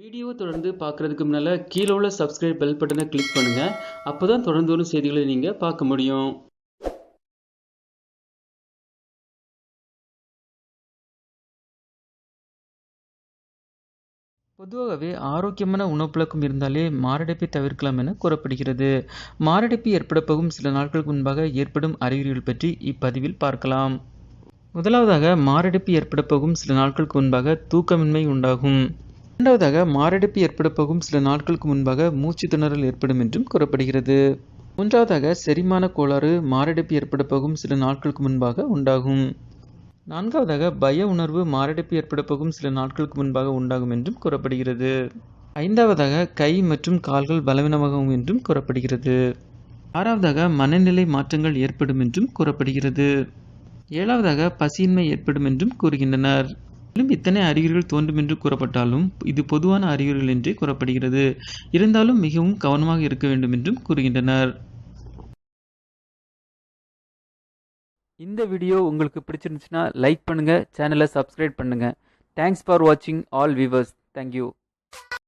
Video தொடர்ந்து பார்க்குறதுக்கு முன்னால் கீழே உள்ள சப்ஸ்கிரைப் பெல் பட்டனை கிளிக் பண்ணுங்கள் அப்போ தான் தொடர்ந்து வரும் செய்திகளை நீங்கள் பார்க்க முடியும். பொதுவாகவே ஆரோக்கியமான உணவு பழக்கம் இருந்தாலே மாரடைப்பை தவிர்க்கலாம் என கூறப்படுகிறது. மாரடைப்பு ஏற்பட போகும் சில நாட்களுக்கு முன்பாக ஏற்படும் அறிகுறிகள் பற்றி இப்பதிவில் பார்க்கலாம். முதலாவதாக மாரடைப்பு ஏற்பட போகும் சில நாட்களுக்கு முன்பாக தூக்கமின்மை உண்டாகும். இரண்டாவதாக மாரடைப்பு ஏற்பட போகும் சில நாட்களுக்கு முன்பாக மூச்சு திணறல் ஏற்படும் என்றும் கூறப்படுகிறது. மூன்றாவதாக செரிமான கோளாறு மாரடைப்பு ஏற்பட போகும் சில நாட்களுக்கு முன்பாக உண்டாகும். நான்காவதாக பய உணர்வு மாரடைப்பு ஏற்பட போகும் சில நாட்களுக்கு முன்பாக உண்டாகும் என்றும் கூறப்படுகிறது. ஐந்தாவதாக கை மற்றும் கால்கள் பலவீனமாகும் என்றும் கூறப்படுகிறது. ஆறாவதாக மனநிலை மாற்றங்கள் ஏற்படும் என்றும் கூறப்படுகிறது. ஏழாவதாக பசியின்மை ஏற்படும் என்றும் கூறுகின்றனர். மேலும் இத்தனை அறிகுறிகள் தோன்றும் என்று கூறப்பட்டாலும் இது பொதுவான அறிகுறிகள் என்றே கூறப்படுகிறது. இருந்தாலும் மிகவும் கவனமாக இருக்க வேண்டும் என்றும் கூறுகின்றனர். இந்த வீடியோ உங்களுக்கு பிடிச்சிருந்துச்சுன்னா லைக் பண்ணுங்கள் சேனலை சப்ஸ்கிரைப் பண்ணுங்கள் தேங்க்ஸ் ஃபார் வாட்சிங் ஆல் வியூவர்ஸ் தேங்க்யூ